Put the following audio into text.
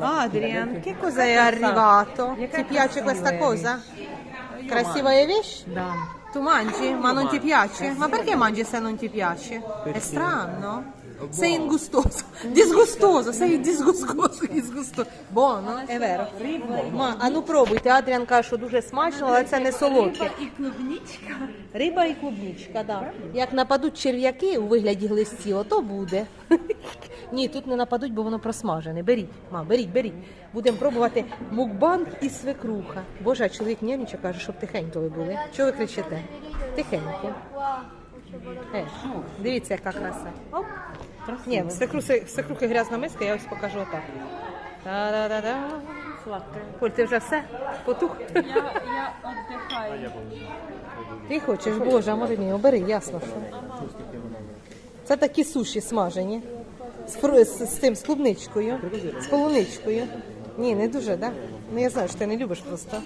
Adrian, che cosa è arrivato? Ti piace questa cosa? Crasiva è wish? Да. Tu mangi? Ma non ti piace? Ma perché mangi se non ti piace? È strano. Sei ingustoso, disgustoso, sei disgustoso, disgustoso. Buoно, è vero. Ма, а ну пробуйте. Адріан каже, що дуже смачно, але це не солодке. І клубничка. Риба і клубничка, да. Як нападуть черв'яки у вигляді глистів, ото буде. Ні, тут не нападуть, бо воно просмажене. Беріть, мам, беріть, беріть. Будемо пробувати мукбанг і свекруха. Боже, а чоловік нервничає, каже, щоб тихенько ви були. Чого ви кричите? Тихенько. Е, дивіться, яка краса. Оп. Ні, в свекрухи, в свекрухи грязна миска, я ось покажу отак. Та-да-да-да. Сладкая. Коль, ти вже все? Потух? Я, я отдыхаю. Ти хочеш, боже, а може ні, обери, ясно, що. Це такі суші смажені. З, фру- з, з тим, з клубничкою, з полуничкою. Ні, не дуже, так? Да? Ну я знаю, що ти не любиш просто.